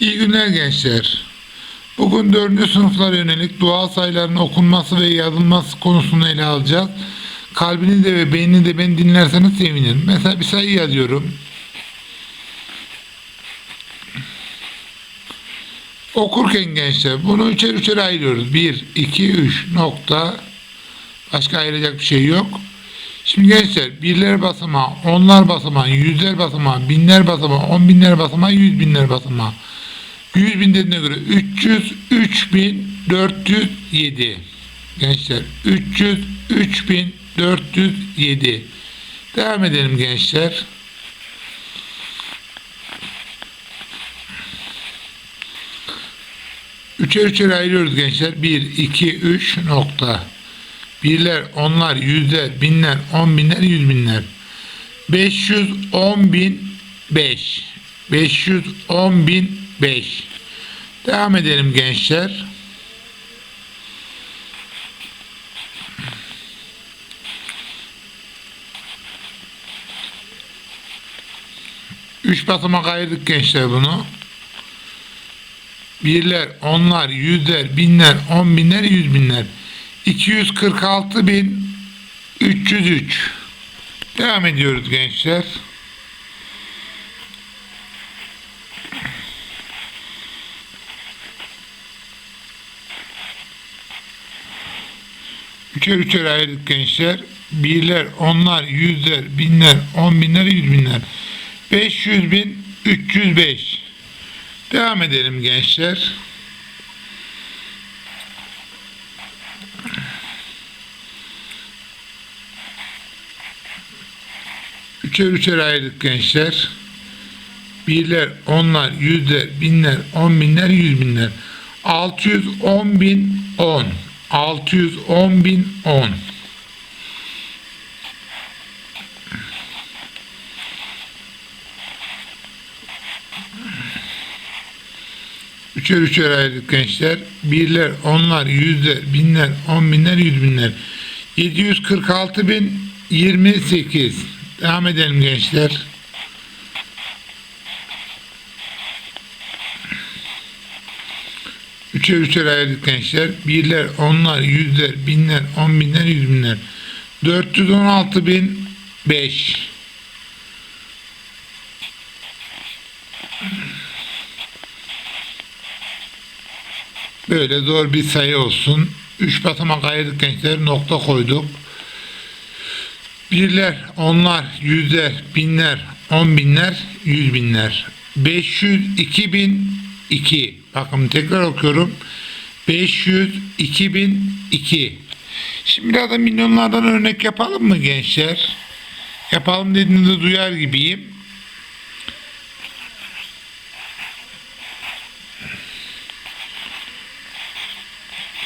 İyi günler gençler. Bugün 4. sınıflara yönelik dua sayılarının okunması ve yazılması konusunu ele alacağız. Kalbinizde ve beyninizde beni dinlerseniz sevinirim. Mesela bir sayı yazıyorum. Okurken gençler bunu üçer üçer ayırıyoruz. 1, 2, 3 nokta. Başka ayıracak bir şey yok. Şimdi gençler birler basamağı, onlar basamağı, yüzler basamağı, binler basamağı, on binler basamağı, yüz binler basamağı. Yüz bin dediğine göre 303 bin 407. Gençler 303 bin 407. Devam edelim gençler. Üçer üçer ayırıyoruz gençler. 1, 2, 3 nokta. Birler, onlar, yüzler, binler, on binler, yüz binler. 510 bin 5. 510 bin 5. Devam edelim gençler. Üç basamak ayırdık gençler bunu. Birler, onlar, yüzler, binler, on binler, yüz binler. 246 bin 303. Devam ediyoruz gençler. Üçer üçer ayırdık gençler. Birler, onlar, yüzler, binler, on binler, yüz binler. 500 bin 305. Devam edelim gençler. Üçer üçer ayırdık gençler. Birler, onlar, yüzler, binler, on binler, yüz binler. 610 bin 10. 610 bin 10. Üçer üçer ayırdık gençler. Birler, onlar, yüzler, binler, on binler, yüz binler. 746 bin 28. Devam edelim gençler. Üçer üçer ayırdık gençler. Birler, onlar, yüzler, binler, on binler, yüz binler. 416 bin 5. Böyle zor bir sayı olsun. Üç basamak ayırdık gençler. Nokta koyduk. Birler, onlar, yüzler, binler, on binler, yüz binler. 502 bin 2. Bakın tekrar okuyorum. 502 bin 2. Şimdi biraz da milyonlardan örnek yapalım mı gençler? Yapalım dediğinizde duyar gibiyim.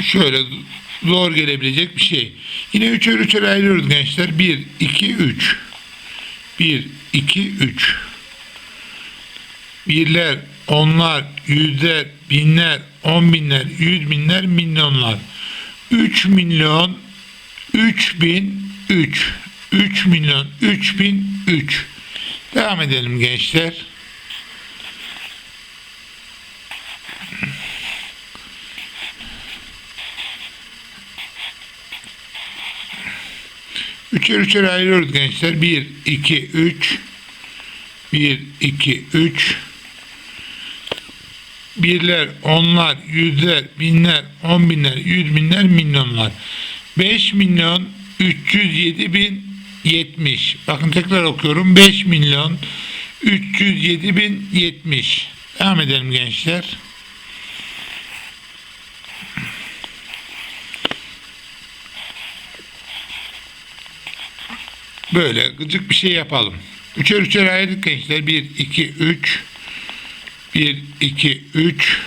şöyle zor gelebilecek bir şey. Yine üçer üçer ayırıyoruz gençler. 1, 2, 3. 1, 2, 3. Birler, onlar, yüzler, binler, on binler, yüz binler, milyonlar. 3 milyon, 3 bin, 3. 3 milyon, 3 bin, 3. Devam edelim gençler. Üçer üçer ayırıyoruz gençler. 1, 2, 3. 1, 2, 3. Birler, onlar, yüzler, binler, on binler, yüz binler, milyonlar. 5 milyon 307 bin 70. Bakın tekrar okuyorum. 5 milyon 307 bin 70. Devam edelim gençler. Böyle gıcık bir şey yapalım. Üçer üçer ayırdık gençler. 1, 2, 3. 1, 2, 3.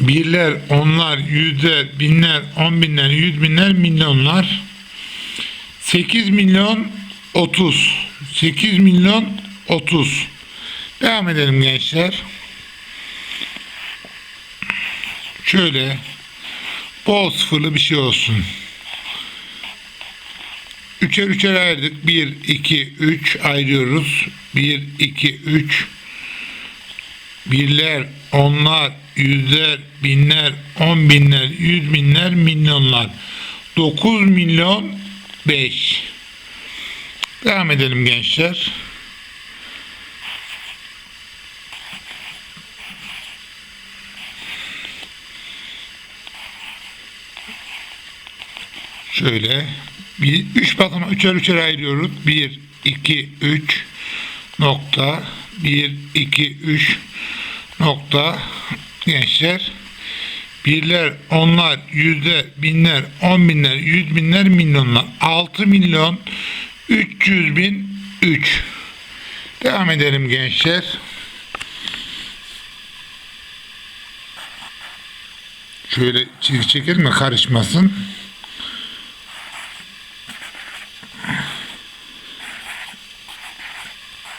Birler, onlar, yüzler, binler, on binler, yüz binler, milyonlar. 8 milyon 30. 8 milyon 30. Devam edelim gençler. Şöyle bol sıfırlı bir şey olsun. Üçer üçer ayırdık. 1, 2, 3 ayırıyoruz. 1, 2, 3. birler, onlar, yüzler, binler, on binler, yüz binler, milyonlar. 9 milyon 5. Devam edelim gençler. Şöyle bir üç basama üçer üçer ayırıyoruz. 1 2 3 nokta 1 2 3 nokta gençler birler, onlar, yüzler, binler, on binler, yüz binler, milyonlar. 6 milyon 300 bin 3. Devam edelim gençler. Şöyle çizgi çekelim mi karışmasın.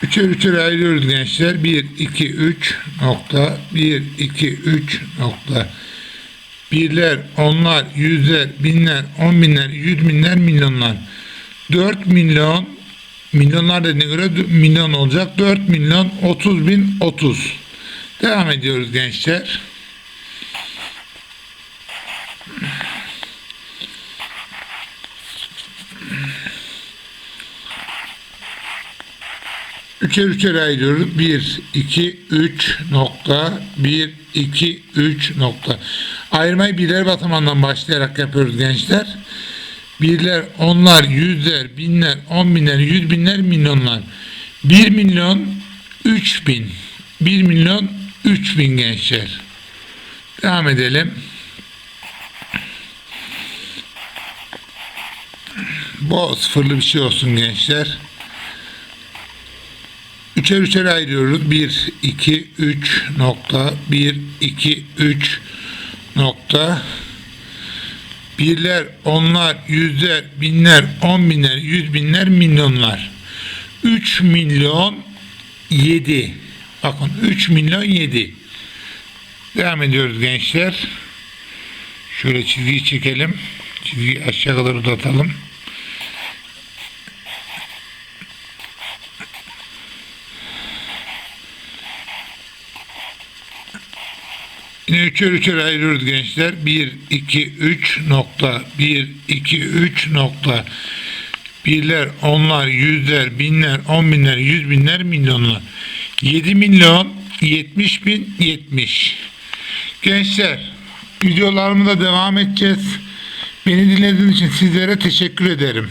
Üçer üçer ayırıyoruz gençler. 1, 2, 3 nokta. 1, 2, 3 nokta. Birler, onlar, yüzler, binler, on binler, yüz binler, milyonlar. 4 milyon, milyonlar dediğine göre milyon olacak. 4 milyon 30 bin 30. Devam ediyoruz gençler. Üçer üçer ayırıyoruz. 1, 2, 3 nokta. 1, 2, 3 nokta. Ayırmayı birler basamağından başlayarak yapıyoruz gençler. Birler, onlar, yüzler, binler, on binler, yüz binler, milyonlar. 1 milyon 3 bin. 1 milyon 3 bin gençler. Devam edelim. Bu sıfırlı bir şey olsun gençler. Üçer üçer ayırıyoruz. 1, 2, 3 nokta. 1, 2, 3 nokta. Birler, onlar, yüzler, binler, on binler, yüz binler, milyonlar. 3 milyon 7. Bakın 3 milyon 7. Devam ediyoruz gençler. Şöyle çizgiyi çekelim. Çizgiyi aşağı kadar uzatalım. Yine üçer üçer ayırıyoruz gençler. 1, 2, 3 nokta. 1, 2, 3 nokta. Birler, onlar, yüzler, binler, on binler, yüz binler, milyonlar. 7 milyon 70 bin 70. Gençler videolarımıza devam edeceğiz. Beni dinlediğiniz için sizlere teşekkür ederim.